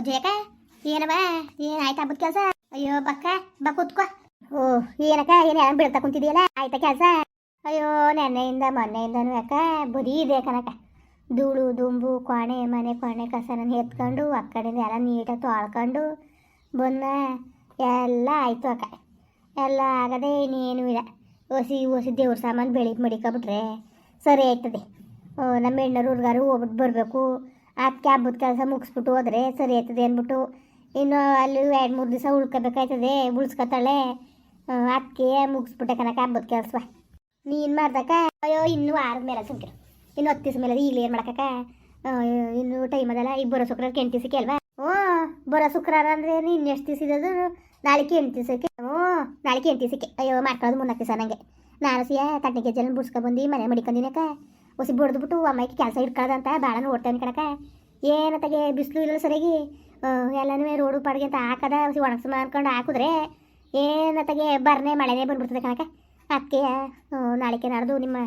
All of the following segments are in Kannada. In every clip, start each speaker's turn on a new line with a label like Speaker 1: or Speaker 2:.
Speaker 1: ಜಯಕ ಏನವ? ಏನ್ ಆಯ್ತಾ ಹಬ್ಬದ ಕೆಲಸ? ಅಯ್ಯೋ, ಬಕ್ಕ, ಬಾ ಕೂತ್ಕೋ. ಓ, ಏನಕ್ಕ? ಏನ್ ಯಾರು ಬೀಳ್ತಾ ಕುಂತಿದೀಯಲ್ಲ? ಆಯ್ತಾ ಕೆಲಸ? ಅಯ್ಯೋ, ನೆನ್ನೆಯಿಂದ ಮೊನ್ನೆಯಿಂದನೂ ಯಾಕ ಬರೀ ಇದೆ ಕನಕ ಧೂಳು, ದುಂಬು ಕೋಣೆ ಮನೆ ಕೊಣೆ ಕಸನ ಎತ್ಕೊಂಡು ಆ ಕಡೆಯಿಂದ ಎಲ್ಲ ನೀಟಾಗಿ ತೊಳ್ಕೊಂಡು ಬಂದ ಎಲ್ಲ ಆಯಿತು ಅಕ್ಕ. ಎಲ್ಲ ಆಗದೆ ಇನ್ನೇನು ಇಲ್ಲ. ಹೊಸಿ ಹೊಸಿ ದೇವ್ರ ಸಾಮಾನು ಬೆಳಿಗ್ಗೆ ಮಡಿಕೊಬಿಟ್ರೆ ಸರಿ ಆಯ್ತದೆ. ನಮ್ಮ ಹೆಣ್ಣರು ಹುಡುಗಾರು ಹೋಗ್ಬಿಟ್ಟು ಬರಬೇಕು. ಅದಕ್ಕೆ ಹಬ್ಬದ ಕೆಲಸ ಮುಗಿಸ್ಬಿಟ್ಟು ಹೋದರೆ ಸರಿ ಆಯ್ತದೆ ಅಂದ್ಬಿಟ್ಟು ಇನ್ನು ಅಲ್ಲಿ ಎರಡು ಮೂರು ದಿವಸ ಉಳ್ಕೋಬೇಕಾಯ್ತದೆ, ಉಳ್ಸ್ಕೊತಾಳೆ. ಅದಕ್ಕೆ ಮುಗಿಸ್ಬಿಟ್ಟೆ ಕನಕ ಹಬ್ಬದ ಕೆಲಸ. ನೀನು ಮಾಡ್ದಕ್ಕ? ಅಯ್ಯೋ, ಇನ್ನೂ ಆರದ ಮೇಲೆ ಸುಮ್ಕಿರು. ಇನ್ನು ಹತ್ತು ದಿವಸ ಮೇಲೆ ಈಗಲೇ ಏನು ಮಾಡಕ್ಕ ಇನ್ನು ಟೈಮ್ ಅದಲ್ಲ ಈಗ ಬರೋ ಶುಕ್ರವಾರ ಎಂಟು ದಿವಸಕ್ಕೆ ಅಲ್ವಾ? ಓ ಬರೋ ಶುಕ್ರವಾರ ಅಂದರೆ ಇನ್ನು ಎಷ್ಟು ದಿವಸ ಇರೋದು ನಾಳೆಗೆ ಎಂಟು ದಿವಸಕ್ಕೆ. ಹ್ಞೂ ನಾಳೆಗೆ ಎಂಟು ಅಯ್ಯೋ, ಮಾಡ್ಕೊಳ್ಳೋದು ಮೂರ್ನಾಲ್ಕು ದಿವಸ ನನಗೆ ನಾನು ಸಿಯ ತಟ್ಟೆ ಜನ ಬಿಡ್ಸ್ಕೊಬಂದು ಮನೆ ಮಡಿಕೊಂಡಿನಕ ಹೊಸಿ ಆ ಮೈಕಿ ಕೆಲಸ ಇಟ್ಕೊಳ್ಳೋದಂತ ಭಾಳ ಓಡ್ತೇನೆ ಕಣಕ ಏನತ್ತಾಗೆ ಬಿಸಿಲು ಇಲ್ಲ ಸರಿಯಾಗಿ ಎಲ್ಲನೂ ರೋಡು ಪಾಡಿಗೆ ಅಂತ ಹಾಕದ ಒಸಿ ಒಣಗ್ಸ ಮಾಡ್ಕೊಂಡು ಹಾಕಿದ್ರೆ ಏನತ್ತಾಗೆ ಬರ್ನೇ ಮಳೆನೇ ಬಂದ್ಬಿಡ್ತದೆ ಕಣಕ ಅದಕ್ಕೆ ನಾಳೆಗೆ ನಾಡ್ದು ನಿಮ್ಮ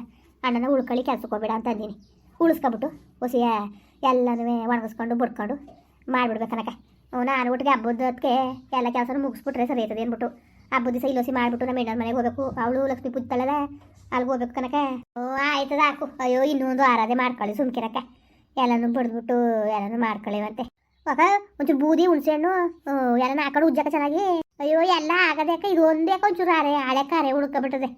Speaker 1: ಅಣ್ಣನ ಉಳ್ಕೊಳ್ಳಿ ಕೆಲ್ಸಕ್ಕೆ ಹೋಗ್ಬೇಡ ಅಂತ ಅಂದೀನಿ. ಉಳಿಸ್ಕೊಬಿಟ್ಟು ಹೊಸಿಯ ಎಲ್ಲನೂ ಒಣಗಿಸ್ಕೊಂಡು ಬಡ್ಕೊಂಡು ಮಾಡಿಬಿಡ್ಬೇಕನಕ ನಾನು ಒಟ್ಟಿಗೆ ಹಬ್ಬದಕ್ಕೆ ಎಲ್ಲ ಕೆಲಸನೂ ಮುಗಿಸ್ಬಿಟ್ರೆ ಸರಿ ಆಯ್ತದೆ ಅಂದ್ಬಿಟ್ಟು ಹಬ್ಬದ ದಿವಸ ಇಲ್ಲೋಸಿ ಮಾಡಿಬಿಟ್ಟು ನಮ್ಮ ಹೆಣ್ಣನ ಮನೆಗೆ ಹೋಗ್ಬೇಕು. ಅವಳು ಲಕ್ಷ್ಮಿ ಪೂಜೆತಳದ ಅಲ್ಲಿಗೆ ಹೋಗ್ಬೇಕು ಕನಕ ಓ ಆಯ್ತದ ಹಾಕು ಅಯ್ಯೋ, ಇನ್ನೊಂದು ಆರಾಧೆ ಮಾಡ್ಕೊಳ್ಳಿ ಸುಮ್ಕಿರಕ್ಕೆ. ಎಲ್ಲನೂ ಬಡ್ದ್ಬಿಟ್ಟು ಎಲ್ಲನೂ ಮಾಡ್ಕೊಳ್ಳಿವಂತೆ. ಅಕ್ಕ, ಒಂಚೂರು ಬೂದಿ ಹುಣಸೆ ಹಣ್ಣು ಎಲ್ಲನ ಹಾಕೊಂಡು ಉಜ್ಜಾಕ ಚೆನ್ನಾಗಿ. ಅಯ್ಯೋ, ಎಲ್ಲ ಆಗದೆ ಅಕ್ಕ ಇದು ಅಕ್ಕ ಒಂಚೂರು ಆರೆ ಹಳೆ ಕಾರೆ ಹುಡ್ಕೊಬಿಟ್ಟದೆ.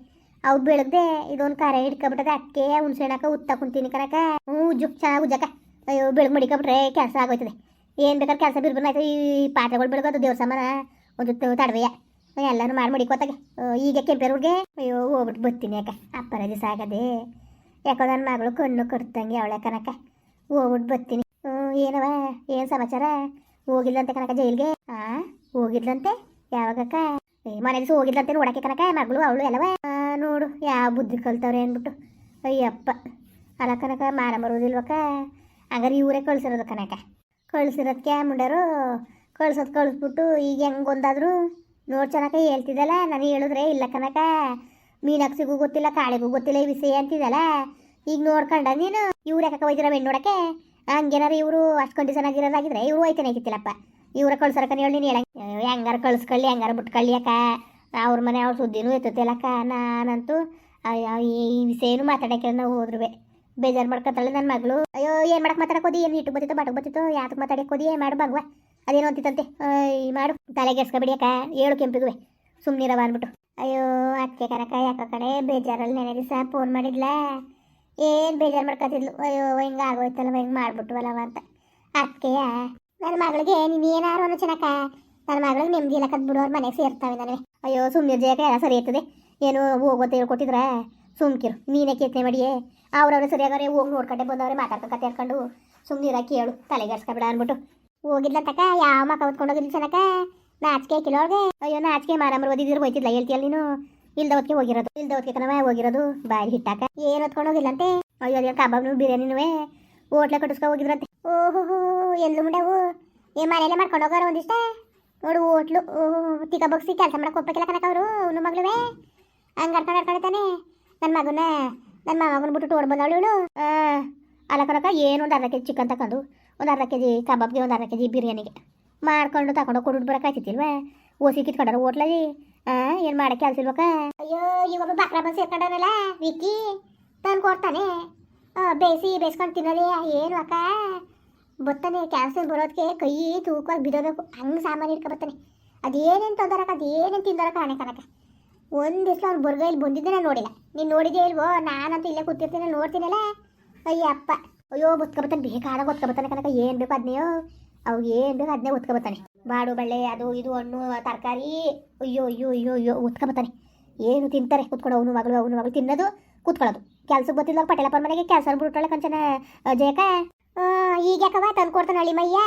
Speaker 1: ಅವು ಬೆಳಗ್ದೆ ಇದೊಂದು ಕಾರೆ ಹಿಡ್ಕೊಬಿಟ್ಟದೆ. ಅಕ್ಕೆ ಹುಣಸೆ ಹಣ್ಣಕ್ಕ ಉತ್ತ ಕುಂತೀನಿ ಕನಕ ಹ್ಞೂ, ಉಜ್ಜು, ಚೆನ್ನಾಗಿ ಉಜ್ಜಾಕ ಅಯ್ಯೋ ಬೆಳಗ್ಗೆ ಮಡಿಕೊಬಿಟ್ರೆ ಕೆಲಸ ಆಗೋಯ್ತದೆ. ಏನು ಬೇಕಾದ್ರೆ ಕೆಲಸ ಬಿರ್ಬನ್ ಈ ಪಾತ್ರೆಗಳು ಬೆಳಗೋದು ದೇವ್ರ ಸಾಮಾನ. ಒಂದು ತಡವೆಯ ಎಲ್ಲಾನು ಮಾಡಿ ಮುಡಿಕೋತಾಗೆ ಈಗ ಕೆಂಪೇರವ್ರಿಗೆ ಅಯ್ಯೋ, ಹೋಗ್ಬಿಟ್ಟು ಬರ್ತೀನಿ ಯಾಕೆ? ಅಪ್ಪರ ದಿವಸ ಆಗದೆ ಯಾಕೋ ನನ್ನ ಮಗಳು ಕಣ್ಣು ಕಟ್ತಂಗೆ ಅವಳೆ ಕನಕ. ಹೋಗ್ಬಿಟ್ಟು ಬರ್ತೀನಿ ಏನವ? ಏನು ಸಮಾಚಾರ? ಹೋಗಿಲ್ಲಂತೆ ಕನಕ ಜೈಲ್ಗೆ? ಆ, ಹೋಗಿದ್ಲಂತೆ? ಯಾವಾಗಕ್ಕ? ಮನೆ ದಿವಸ ಹೋಗಿದ್ಲಂತೆ ನೋಡಕ್ಕೆ ಕನಕ, ಮಗಳು, ಅವಳು, ಎಲ್ಲವ? ನೋಡು, ಯಾವ ಬುದ್ಧಿ ಕಲ್ತವ್ರೆ ಅಂದ್ಬಿಟ್ಟು. ಅಯ್ಯಪ್ಪ. ಅಲ್ಲ ಕನಕ ಮಾರ ಬರೋದಿಲ್ವಕ್ಕ ಹಂಗಾರೆ ಇವರೇ ಕಳ್ಸಿರೋದು ಕನಕ. ಕಳ್ಸಿರೋದಕ್ಕೆ ಮುಂಡರು? ಕಳ್ಸೋದು ಕಳಿಸ್ಬಿಟ್ಟು ಈಗ ಹೆಂಗೆ ಒಂದಾದ್ರು? ನೋಡಿ ಚೆನ್ನಕ ಹೇಳ್ತಿದ್ದಲ್ಲ ನಾನು ಹೇಳಿದ್ರೆ, ಇಲ್ಲ ಕನಕ ಮೀನಾಕ್ಷಿಗೂ ಗೊತ್ತಿಲ್ಲ, ಕಾಳಿಗೂ ಗೊತ್ತಿಲ್ಲ ಈ ವಿಷಯ ಅಂತಿದ್ದಲ್ಲ. ಈಗ ನೋಡ್ಕೊಂಡ ನೀನು, ಇವ್ರು ಯಾಕೆ ಹೋಯ್ತಿರ ಬೆಣ್ಣು ನೋಡಕ್ಕೆ ಹಂಗೇನಾರು ಇವರು ಅಷ್ಟು ಕಂಡೀಷನ್ ಆಗಿರೋದಾಗಿದ್ರೆ ಇವರು ಹೋಯ್ತಾನೆ ಆಗಿತ್ತಿಲ್ಲಪ್ಪ ಇವ್ರ ಕಳ್ಸರಕ್ಕ ಹೇಳಿ, ನೀನು ಹೇಳಂಗೆ ಹೆಂಗಾರ ಕಳ್ಸ್ಕೊಳ್ಳಿ, ಹೆಂಗಾರ ಬಿಟ್ಕೊಳ್ಳಿ ಅಕ್ಕ. ಅವ್ರ ಮನೆ ಅವ್ರ ಸುದ್ದಿನೂ ಎತ್ತುತ್ತಿಲ್ಲಕ್ಕ ನಾನಂತೂ ಈ ವಿಷಯನೂ ಮಾತಾಡಕ್ಕೆ ನಾವು ಹೋದ್ರುವೆ ಬೇಜಾರು ಮಾಡ್ಕೊತಾಳೆ ನನ್ನ ಮಗಳು. ಅಯ್ಯೋ, ಏನು ಮಾಡಕ್ಕೆ ಮಾತಾಡಕೋದಿ ಏನು ಇಟ್ಟು ಬತ್ತಿತ್ತು ಬಟಕ್ ಬತ್ತಿತ್ತು ಯಾತಕ್ಕೆ ಮಾತಾಡಕೋದಿ ಮಾಡು ಬಗ್ವ ಅದೇನೋ ಅಂತಿತ್ತಂತೆ. ಈ ಮಾಡು. ತಲೆಗೆಡ್ಸ್ಕೊಬಿಡಿ ಅಕ್ಕ. ಏಳು ಕೆಂಪಿಗುವೆ ಸುಮ್ಮನಿರವ ಅಂದ್ಬಿಟ್ಟು. ಅಯ್ಯೋ ಅಕ್ಕೆ ಕನಕ ಯಾಕ ಕಡೆ ಬೇಜಾರಲ್ಲಿ ನೆನೆ ದಿವಸ ಫೋನ್ ಮಾಡಿದ್ಲ? ಏನು ಬೇಜಾರು ಮಾಡ್ಕೊತಿದ್ಲು? ಅಯ್ಯೋ, ಹಿಂಗೆ ಆಗೋಯ್ತಲ್ಲ ಹಿಂಗೆ ಮಾಡ್ಬಿಟ್ವಲ್ಲವ ಅಂತ. ಅಕ್ಕೆಯ ನನ್ನ ಮಗಳಿಗೆ ನೀನು ಏನಾರು ನನ್ನ ಮಗಳಿಗೆ ನೆಮ್ಮದಿ ಇಲ್ಲ ಕದ್ ಬಿಡೋರು ಮನೆಗೆ ಸೇರ್ತಾವೆ ನನಗೆ ಅಯ್ಯೋ ಸುಮ್ಮನೆ ಜಯಕ ಎಲ್ಲ ಸರಿ ಇರ್ತದೆ. ಏನು ಹೋಗೋದು ಹೇಳ್ಕೊಟ್ಟಿದ್ರ? ಸುಮ್ಕಿರು. ನೀನೇ ಕೇತನೆ ಮಾಡಿಯೇ. ಅವ್ರವ್ರೆ ಸರಿಯಾಗವ್ರೆ ಹೋಗಿ ನೋಡ್ಕೊಂಡೆ, ಬಂದವ್ರೆ ಮಾತಾಡ್ಕೊಂಡು ಕತೆ ಹೇಳ್ಕೊಂಡು. ಸುಮ್ಮನಿರ ಕೇಳು. ತಲೆಗೆಡ್ಸ್ಕೊಬೇಡ ಅಂದ್ಬಿಟ್ಟು. ಹೋಗಿದ್ಲ ತಕ, ಯಾವ ಮಕ್ಕ ಹೊತ್ಕೊಂಡು ಹೋಗಿಲ್ಲ ಚೆನ್ನಕ ನಾಚಿಕೆ ಕಿಲೋಳ್ಗೆ ಅಯ್ಯೋ, ನಾಚಿಕೆ ಮಾರಮ್ಮ ಓದಿದ್ರು ಹೋಯ್ತಿದ್ಲ ಹೇಳ್ತೀಯಲ್ಲ ನೀನು? ಇಲ್ದ ಹೊತ್ತಿಗೆ ಹೋಗಿರೋದು, ಇಲ್ದ ಹೊತ್ತಿಗೆ ಕನವ ಹೋಗಿರೋದು ಬಾಯಿ ಹಿಟ್ಟಾಕ. ಏನು ಹೊತ್ಕೊಂಡು ಹೋಗಿಲ್ಲಂತೆ? ಅಯ್ಯೋ, ಅದೇನು ಕಬಾಬ್ನು ಬಿರಿಯಾನಿನುವೆ? ಹೋಟ್ಲ ಕಟ್ಟಿಸ್ಕೊ ಹೋಗಿದ್ರಂತೆ. ಓಹೋ ಎಲ್ಲೂ ಮುಂಡವು ಏ, ಮನೆಯಲ್ಲೇ ಮಾಡ್ಕೊಂಡು ಹೋಗೋರು ಒಂದಿಷ್ಟ? ನೋಡು, ಹೋಟ್ಲು ತಿಕ್ಕ ಬಗ್ಸಿ ಕೆಲಸ ಮಾಡಕ್ಕೆ ಹೋಗ್ಬೇಕಿಲ್ಲ ಕನಕ ಅವರು, ಅವನು ಮಗಳುವೆ. ಹಂಗೆ ಅಡ್ಕೊಂಡು ಅಡ್ಕೊಳ್ತಾನೆ ನನ್ನ ಮಗನ ನನ್ನ ಮಗನ ಬಿಟ್ಟು ಟೋರ್ ಇವಳು ಅಲ್ಲ ಕನಕ ಏನು ಒಂದು ಅರ್ಧ ಕೆಜಿ ಚಿಕನ್ ತಗೊಂಡು ಒಂದು ಅರ್ಧ ಕೆ ಜಿ ಕಬಾಬ್ಗೆ ಒಂದು ಅರ್ಧ ಕೆ ಜಿ ಬಿರಿಯಾನಿಗೆ. ಮಾಡ್ಕೊಂಡು ತಗೊಂಡು ಕೊಟ್ಟು ಬರೋಕ್ಕಾಯ್ತಿಲ್ವಾ ಓಸಿ ಕಿತ್ಕೊಂಡಾರ ಹೋಟ್ಲಲ್ಲಿ? ಏನು ಮಾಡಕ್ಕೆ ಕೆಲಸ ಇಲ್ವಕ್ಕ ಅಯ್ಯೋ ಇವಾಗ ಬಕ್ರ ಬಂದು ಸೇರ್ಕೊಂಡವನಲ್ಲ ವಿಕ್ಕಿ? ತಂದು ಕೊಡ್ತಾನೆ. ಬೇಯಿಸಿ, ಬೇಯಿಸ್ಕೊಂಡು ತಿನ್ನೋದೇ ಏನು ಅಕ್ಕ? ಬರ್ತಾನೆ ಕ್ಯಾನ್ಸರ್ ಬರೋದಕ್ಕೆ ಕೈ ತೂಕವಾಗಿ ಬಿಡೋಬೇಕು ಹಂಗೆ ಸಾಮಾನು ಇಟ್ಕೊ ಬರ್ತಾನೆ ಅದೇನೇನು ತೊಂದರಕ್ಕ ಅದೇನೇನು ತಿಂದರಕ್ಕ ಹಣೆ ಕಣಕ್ಕ. ಒಂದು ದಿವಸ ಅವ್ನು ಬರ್ಗ ಇಲ್ಲಿ ನೋಡಿಲ್ಲ. ನೀನು ನೋಡಿದ್ದೇ ಇಲ್ವೋ? ನಾನಂತೂ ಇಲ್ಲೇ ಕೂತಿರ್ತೀನಿ ನೋಡ್ತೀನಲ್ಲ? ಅಯ್ಯಪ್ಪ. ಅಯ್ಯೋ ಬರ್ತಾನೆ ಬೇಕಾದಾಗ ಬರ್ತಾನೆ ಕನಕ ಏನು ಬೇಕು ಅದನ್ನೆಯೋ ಅವು ಏನು ಬೇಕು ಅದನ್ನೇ ಬರ್ತಾನೆ ಬಾಡು, ಬಳ್ಳೆ, ಅದು ಇದು, ಹಣ್ಣು, ತರಕಾರಿ. ಅಯ್ಯೋ ಅಯ್ಯೋ ಅಯ್ಯೋ ಅಯ್ಯೋ ಬರ್ತಾನೆ ಏನು ತಿಂತಾರೆ? ಕುತ್ಕೊಂಡು ಅವನು ಮಗಳು ಅವನು ಮಗಳು ತಿನ್ನೋದು, ಕೂತ್ಕೊಳ್ಳೋದು. ಕೆಲ್ಸಕ್ಕೆ ಗೊತ್ತಿಲ್ಲ ಪಟೇಲಪ್ಪನ ಮನೆಗೆ ಕೆಲಸ ಬಿಟ್ಟಾಳೆ ಕಂಚನ ಜಯಕ ಈಗ ಯಾಕವ ತಂದು ಕೊಡ್ತಾನೆ ಅಳಿ ಮಯ್ಯ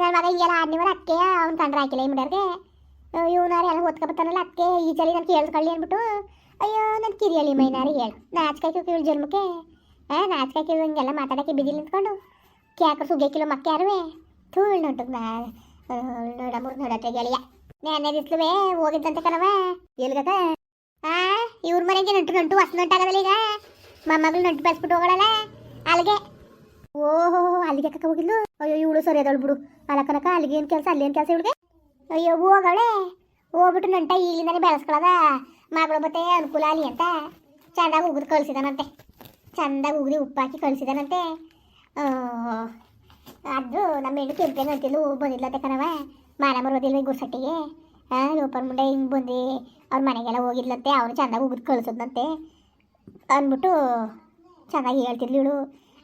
Speaker 1: ನನ್ನ ಮಗ ಹಿಂಗೆಲ್ಲ ಆಡ್ನಿವರ ಅಕ್ಕೆ ಅವ್ನು ಕಂಡ್ರೆ ಹಾಕಿಲ್ಲ ಈ ಮುಡಿಯರ್ಗೆ ಇವನಾರು ಎಲ್ಲ ಓದ್ಕೊಬತ್ತಾನಲ್ಲ ಅಕ್ಕೆ ಈ ಚಳಿ ನಾನು ಕೇಳಿಸ್ಕೊಳ್ಳಿ ಅಂದ್ಬಿಟ್ಟು. ಅಯ್ಯೋ ನನ್ನ ಕಿರಿಯಳಿ ಮೈನಾರಿ ಹೇಳು. ನಾಚ್ಕಾಯ್ತು ಇವಳು ಜನ್ಮಕ್ಕೆ. ಹಾಂ ನಾಚಿಕೆ ಹಿಂಗೆಲ್ಲ ಮಾತಾಡೋಕ್ಕೆ ಬಿದ್ದಿಲ್ಲ ನಿಂತ್ಕೊಂಡು. ಕ್ಯಾಕ ಸುಗ್ಗೆ ಕಿಲೋ ಮಕ್ಕ ಯಾರುವೆ ತೂಳ್ ನೋಟು ನಾ ನೋಡಮೂರು ನೋಡತ್ತೆ ಗೆಳೆಯ. ನೆನ್ನೆ ದಿಸ್ಲುವೆ, ಹೋಗಿದ್ದಂತೆ ಕಣವ ಎಲ್ಗಕ? ಆ, ಇವ್ರ ಮನೆಗೆ ನಂಟು ನಂಟು ಹೊಸ ನಂಟಾಗದಲ್ಲ ಈಗ. ಮೊಮ್ಮಗಳು ನಂಟು ಬೆಳೆಸ್ಬಿಟ್ಟು ಹೋಗೋಳಲ್ಲ. ಅಲ್ಲಿಗೆ ಓಹೋ ಅಲ್ಲಿಗೆ ಕಕ್ಕ ಹೋಗಿದ್ಲು. ಅಯ್ಯೋ, ಇವಳು ಸರಿ ಅದಳು ಬಿಡು. ಅಲ್ಲ ಕನಕ ಅಲ್ಲಿಗೆ ಏನು ಕೆಲಸ, ಅಲ್ಲೇನು ಕೆಲಸ ಇವಳಿಗೆ? ಅಯ್ಯೋ, ಹೋಗವಳೆ. ಹೋಗ್ಬಿಟ್ಟು ನಂಟ ಈಗಿಂದಾನೆ ಬೆಳೆಸ್ಕೊಳ್ಳೋದ ಮಗಳು ಬತ್ತೆ ಅನುಕೂಲ ಅಲ್ಲಿ ಅಂತ. ಚೆನ್ನಾಗಿ ಉಗಿದು ಕಳಿಸಿದಾನಂತೆ. ಚಂದಾಗಿ ಉಗುರಿ ಉಪ್ಪಾಕಿ ಕಳಿಸಿದಾನಂತೆ ಅದು ನಮ್ಮ ಹೆಣ್ಣು ಕೆಂಪೇನು ಅಂತಿದ್ಲು ಬಂದಿಲ್ಲ ಕಣವ ಮಾನ ಮರೋದಿಲ್ವ ಈ ಗುರ್ಸಟ್ಟಿಗೆ. ಲೋಪರ್ ಮುಂಡೆ ಹಿಂಗೆ ಬಂದು, ಅವ್ರ ಮನೆಗೆಲ್ಲ ಹೋಗಿದ್ಲಂತೆ ಅವನು ಚಂದಾಗಿ ಉಗಿದು ಕಳಿಸೋದಂತೆ ಅಂದ್ಬಿಟ್ಟು ಚೆನ್ನಾಗಿ ಹೇಳ್ತಿದ್ಲು ಇವಳು.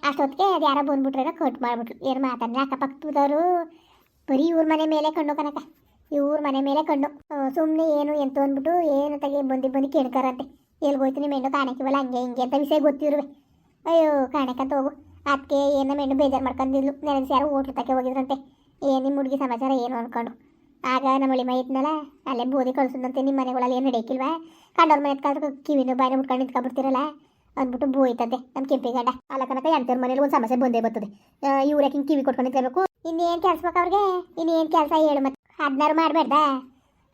Speaker 1: ಅಷ್ಟೊತ್ತಿಗೆ ಅದು ಯಾರೋ ಬಂದ್ಬಿಟ್ರೆ ಕಟ್ ಮಾಡಿಬಿಟ್ರು. ಏನು ಮಾತಂದ್ರೆ ಅಕ್ಕಪಕ್ಕದವರು ಬರೀ ಇವ್ರ ಮನೆ ಮೇಲೆ ಕಣ್ಣು ಕನಕ ಇವ್ರ ಮನೆ ಮೇಲೆ ಕಣ್ಣು. ಸುಮ್ಮನೆ ಏನು ಎಂತ ಅಂದ್ಬಿಟ್ಟು ಏನು ತೆಗೆ ಬಂದು ಬಂದು ಕೇಳ್ಕರಂತೆ ಎಲ್ಲಿ ಹೋಯ್ತು ನಿಮ್ಮ ಹೆಣ್ಣು ಕಾಣಕ್ಕಿವಲ್ಲ ಹಂಗೆ ಹಿಂಗೆ ಅಂತ ವಿಷಯ ಗೊತ್ತಿರುವೆ. ಅಯ್ಯೋ ಕಾಣಕ್ಕಂತ ಹೋಗು ಅದಕ್ಕೆ ಏನೋ ಮೆಣ್ಣು ಬೇಜಾರು ಮಾಡ್ಕೊಂಡಿದ್ಲು ನೆನೆಸಿ ಯಾರು ಹೋಟ್ಲು ತಕ್ಕೆ ಹೋಗಿದ್ರಂತೆ. ಏನು ನಿಮ್ಮ ಹುಡುಗಿ ಸಮಾಚಾರ ಏನು ಅಂದ್ಕೊಂಡು ಆಗ ನಮ್ಮ ಮೈ ಇದ್ನಲ್ಲ, ಅಲ್ಲೇ ಬೋದಿ ಕಳ್ಸೋದಂತೆ ನಿಮ್ಮ ಮನೆಗಳಲ್ಲಿ ಏನು ನಡೆಯಕ್ಕಿಲ್ವಾ ಕಂಡವ್ರ ಮನೆ ಕಾದ್ರೆ ಕಿವಿನೂ ಬಾಯಿನ ಮುಟ್ಕೊಂಡು ನಿಂತ್ಕೊಂಡ್ಬಿಡ್ತೀರಲ್ಲ ಅಂದ್ಬಿಟ್ಟು ಬೋಯ್ತದೆ ನಮ್ಮ ಕೆಂಪಿ ಗಂಡ. ಅಲ್ಲ ಕನಕ ಎಂಥವ್ರ ಮನೇಲಿ ಒಂದು ಸಮಸ್ಯೆ ಬಂದೇ ಬರ್ತದೆ. ಇವ್ರು ಹಿಂಗೆ ಕಿವಿ ಕೊಟ್ಕೊಂಡು ನಿಂತ್ಕೋಬೇಕು? ಇನ್ನೇನು ಕೆಲಸ ಬೇಕು ಅವ್ರಿಗೆ? ಇನ್ನೇನು ಕೆಲಸ ಹೇಳು ಮತ್ತೆ ಅದನ್ನಾರು ಮಾಡಬೇಡ್ದ?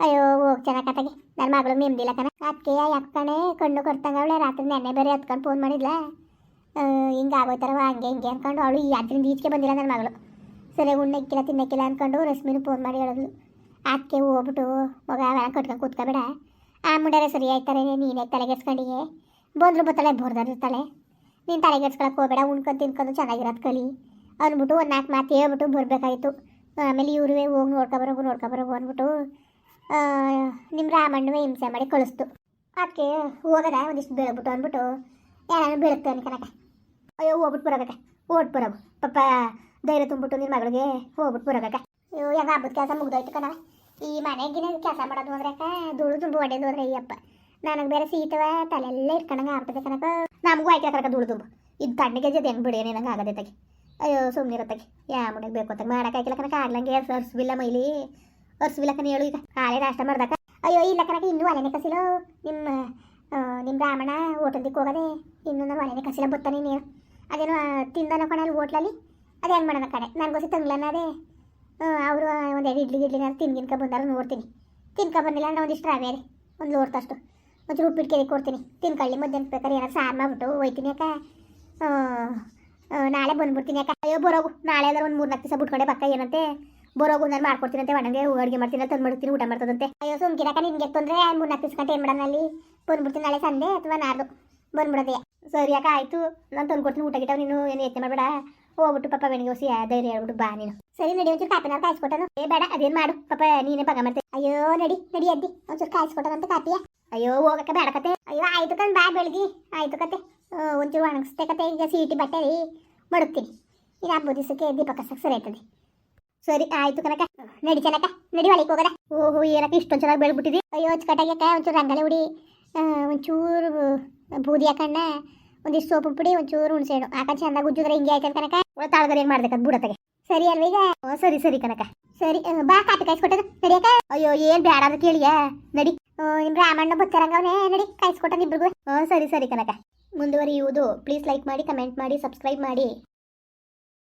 Speaker 1: ಅಯ್ಯೋ, ಹೋಗ್ ಚೆನ್ನಾಗತ್ತಾಗೆ ನನ್ನ ಮಗಳು ನೆಮ್ಮದಿಲ್ಲ ಕಣ. ಅದಕ್ಕೆ ಯಾಕಣೆ ಕಣ್ಣು ಕೊಡ್ತಂಗ ಅವಳೆ. ರಾತ್ರಿ ನೆನ್ನೆ ಬೇರೆ ಹತ್ಕೊಂಡು ಫೋನ್ ಮಾಡಿದ್ಲ? ಹಿಂಗೆ ಆಗೋಯ್ತಾರವ ಹಂಗೆ ಹಿಂಗೆ ಅಂದ್ಕೊಂಡು ಅವಳು ಈ ಅದರಿಂದ ಈಚೆಗೆ ಬಂದಿಲ್ಲ ನನ್ನ ಮಗಳು. ಸರಿ ಉಣ್ಣಕ್ಕಿಲ್ಲ ತಿನ್ನಕ್ಕಿಲ್ಲ ಅಂದ್ಕೊಂಡು ರಶ್ಮಿನೂ ಫೋನ್ ಮಾಡಿ ಹೇಳಿದ್ಲು ಅದಕ್ಕೆ ಹೋಗ್ಬಿಟ್ಟು ಮಗ ಕಟ್ಕೊಂಡು ಕೂತ್ಕೊಬೇಡ. ಆ ಮುಂಡರೆ ಸರಿ ಆಯ್ತಾರೆ ನೀನೇ ತಲೆಗೆಡ್ಸ್ಕೊಂಡಿಗೆ ಬಂದ್ರು ಬತ್ತಳೆ ಬರ್ದಾರಿರ್ತಾಳೆ ನೀನು ತಲೆಗೆಡ್ಸ್ಕೊಳಕ್ಕೆ ಹೋಗಬೇಡ, ಉಣ್ಕೊಂಡು ತಿನ್ಕೊಂಡು ಚೆನ್ನಾಗಿರೋದು ಕಲಿ. ಅಂದ್ಬಿಟ್ಟು ಒಂದು ನಾಲ್ಕು ಮಾತು ಹೇಳ್ಬಿಟ್ಟು ಬರಬೇಕಾಯಿತು. ಆಮೇಲೆ ಇವ್ರುವೆ ಹೋಗಿ ನೋಡ್ಕೊಬರೋಗು ನೋಡ್ಕೊಬರೋಗು ಅಂದ್ಬಿಟ್ಟು ನಿಮ್ಮ ರಾಮಣ್ಣವೇ ಹಿಂಸೆ ಮಾಡಿ ಕಳಿಸ್ತು. ಅದಕ್ಕೆ ಹೋಗದ, ಒಂದಿಷ್ಟು ಬೆಳಗ್ಬಿಟ್ಟು ಅಂದ್ಬಿಟ್ಟು ಯಾರು ಬೆಳಗ್ತಾನೆ ಕನಕ ಅಯ್ಯೋ ಹೋಗ್ಬಿಟ್ಟು ಬರೋಬೇಕ ಓಟ್ ಬರೋಗು ಪಪ್ಪ ಧೈರ್ಯ ತುಂಬಿಟ್ಟು ನಿನ್ನ ಮಗಳಿಗೆ ಹೋಗ್ಬಿಟ್ಟು ಬರೋಬೇಕ ಅಯ್ಯೋ ಯಾಕೆ ಹಬ್ಬದ ಕೆಲಸ ಮುಗ್ದೋಯ್ತು ಕಣವ ಈ ಮನೆಗಿನ ಕೆಲಸ ಮಾಡೋದು ಅಂದ್ರೆ ಧೂಳು ತುಂಬು ಹೊಡೆದು ಅಂದ್ರೆ ಅಯ್ಯಪ್ಪ. ನನಗೆ ಬೇರೆ ಸೀತವ ತಲೆಲ್ಲ ಇಟ್ಕೊಂಡಂಗೆ ಆಗ್ತದೆ ಕಣಕ. ನಮಗೂ ಆಯ್ಕೆ ಕರಕ ಧೂಳು ತುಂಬು. ಇದು ತಣ್ಣಗೆ ಜೊತೆ ಹೆಂಗೆ ಬಿಡಿ ನಂಗೆ ಆಗದೆ ಅಯ್ಯೋ ಸುಮ್ಮನೆ ಇರತ್ತಾಗಿ ಯಾ ಮುಡಿಗೆ ಬೇಕು ಅಂತ ಮಾಡೋಕ್ಕಾಗಿಲ್ಲ ಕನಕ ಆಗ್ಲಂಗೆ ಅರ್ಸ್ಬಿಲ್ಲ ಮೈಲಿ. ಅರ್ಸ್ಬಿಲ್ಲ ಕನ ಹೇಳು ಈಗ. ಕಾಲೇ ನಾಷ್ಟ ಮಾಡ್ದಕ್ಕ. ಅಯ್ಯೋ, ಇಲ್ಲ ಕನಕ ಇನ್ನೂ ಅಲೆನೆ ಕಸಿಲು. ನಿಮ್ಮ ನಿಮ್ಮ ರಾಮಣ್ಣ ಹೋಟೆಲ್ದಿಕ್ಕೆ ಹೋಗದೆ ಇನ್ನೂ ನಾವು ಅಲೆನೇ ಕಸಿಲ ಬರ್ತಾನೆ ನೀನು. ಅದೇನೋ ತಿಂದನ ಕಣಲ್ಲಿ ಹೋಟ್ಲಲ್ಲಿ, ಅದು ಹೆಂಗೆ ಮಾಡೋಣ ಕಡೆ ನನಗೋಸಿ ತಂಗ್ಲನ್ನ ಅದೇ ಅವರು ಒಂದು ಎರಡು ಇಡ್ಲಿ, ಗಿಡ್ಲಿ ನಾನು ತಿನ್ಗಿನ್ಕ ಬಂದಾರ ನೋಡ್ತೀನಿ. ತಿನ್ಕ ಬಂದಿಲ್ಲ ಅಂದ್ರೆ ಒಂದಿಷ್ಟು ರವೆ ರೀ, ಒಂದು ಲೋಡ್ತಷ್ಟು ಒಂಚೂರು ಉಪ್ಪಿಟ್ಟು ಕೇಳಿ ಕೊಡ್ತೀನಿ. ತಿನ್ಕೊಳ್ಳಿ ಮಧ್ಯಾಹ್ನ ಬೇಕಾದ್ರೆ ಏನಾರು ಸಾರು ಮಾಡ್ಬಿಟ್ಟು ಹೋಯ್ತೀನಿ ಯಾಕೆ? ನಾಳೆ ಬಂದ್ಬಿಡ್ತೀನಿ ಯಾಕೆ? ಅಯ್ಯೋ, ಬರೋಗು, ನಾಳೆ ಅಂದ್ರೆ ಒಂದು ಮೂರ್ನಾಲ್ಕು ದಿವಸ ಬಿಟ್ಕೊಂಡೆ ಪಕ್ಕ ಏನಂತೆ? ಬರೋಗು ನಾನು ಮಾಡ್ಕೊಡ್ತೀನಂತೆ, ಒಣಗೆ ಅಡುಗೆ ಮಾಡ್ತೀನಿ ತಂದು ಮಾಡ್ತೀನಿ, ಊಟ ಮಾಡ್ತದಂತೆ. ಅಯ್ಯೋ, ಸುಮ್ಕಿರಕ ನಿನ್ಗೆ ತೊಂದರೆ? ಮೂರ್ನಾಲ್ಕು ದಿವಸ ಗಂಟೆ ಏನು ಮಾಡೋಣ ಅಲ್ಲಿ? ಬಂದ್ಬಿಡ್ತೀನಿ ನಾಳೆ ಸಂಡೆ ಅಥವಾ ನಾಡ್ದು? ಬಂದ್ಬಿಡೋದೆ. ಸರಿ, ಯಾಕೆ ಆಯಿತು? ನಾನು ತಂದು ಕೊಡ್ತೀನಿ ಊಟ ಗಿಟ, ನೀನು ಏನು ಯತ್ನೆ ಮಾಡಬೇಡ. ಹೋಗ್ಬಿಟ್ಟು ಪಾಪ ಬೆಳಿಗ್ಗೆ ಹೊಸಿ ಧೈರ್ಯ ಹೇಳ್ಬಿಟ್ಟು ಬಾ ನೀನು. ಸರಿ, ನಡಿ, ಒಂಚೂರು ಕಾಪಿನ ಕಾಯಿಸ್ಕೊಟ್ಟನು ಏ, ಬೇಡ, ಅದೇನು ಮಾಡು. ಪಾಪ ನೀನೇ ಬಗ ಮಾಡ್ತೀನಿ ಅಯ್ಯೋ, ನಡಿ ನಡಿ ಅದ್ದಿ ಒಂಚೂರು ಕಾಯಿಸ್ಕೊಟ್ಟನಂತ ಕಾಪಿಯ ಅಯ್ಯೋ, ಹೋಗಕ್ಕೆ ಬೇಡ ಕತೆ. ಅಯ್ಯೋ, ಆಯ್ತು ಕಣ್, ಬಾ ಬೆಳಗಿ ಆಯ್ತು ಕತೆ. ಒಂಚೂರು ಒಣಗಿಸ್ತೆ ಕತೆ. ಈಗ ಸೀಟಿ ಬಟ್ಟೆ ಮಡುಕ್ತೀನಿ ಈಗ ಹಬ್ಬ ದಿವಸಕ್ಕೆ ದೀಪಕ ಸರಿ ಸರಿ, ಆಯ್ತು ಕನಕ ನಡಿ ಚೆನ್ನಕ ನಡಿ ಒಳಗೆ ಹೋಗದ. ಓಹೋ ಏನಕ್ಕ ಇಷ್ಟೊಂದು ಚೆನ್ನಾಗಿ ಬೆಳ್ಬಿಟ್ಟಿದಿ ಅಯ್ಯೋ ಅಚ್ಚುಕಟ್ಟಾಗ್ಯಾಕ ಒಂಚೂರು ರಂಗಲೆ ಹುಡಿ ಒಂಚೂರು ಬೂದಿ ಹಾಕಣ್ಣ ಒಂದಿಷ್ಟು ಸೋಪು ಪುಡಿ, ಒಂಚೂರು ಹುಣಸೆಹಣ್ಣು. ಹಾಕ ಚಂದ ಗುಜ್ಜಿದ್ರೆ ಹಿಂಗೆ ಆಯ್ತದ ಕನಕ ಒಳ ಏನು ಮಾಡ್ಬೇಕಂತ ಬುಡತ್ತಗೆ? ಸರಿ ಅಲ್ವ ಈಗ? ಸರಿ ಸರಿ ಕನಕ ಸರಿ ಬಾ ಕಾಪಿ ಕಾಯಿಸ್ಕೊಟ್ಟದ ನಡಿಯಕ್ಕ ಅಯ್ಯೋ, ಏನು ಬೇಡ ಅಂತ ಕೇಳಿಯ? ನಡಿ. ನಿಮ್ಮ ನಿಮ್ ರಾಮಣ್ಣ ಬಚ್ಚರಂಗವನೇ. ನಡಿ ಕಾಯಿಸ್ಕೊಟ್ಟ ಇಬ್ರಿಗೂ ಸರಿ ಸರಿ ಕನಕ ಮುಂದುವರಿಯುವುದು. ಪ್ಲೀಸ್ ಲೈಕ್ ಮಾಡಿ ಕಮೆಂಟ್ ಮಾಡಿ ಸಬ್ಸ್ಕ್ರೈಬ್ ಮಾಡಿ.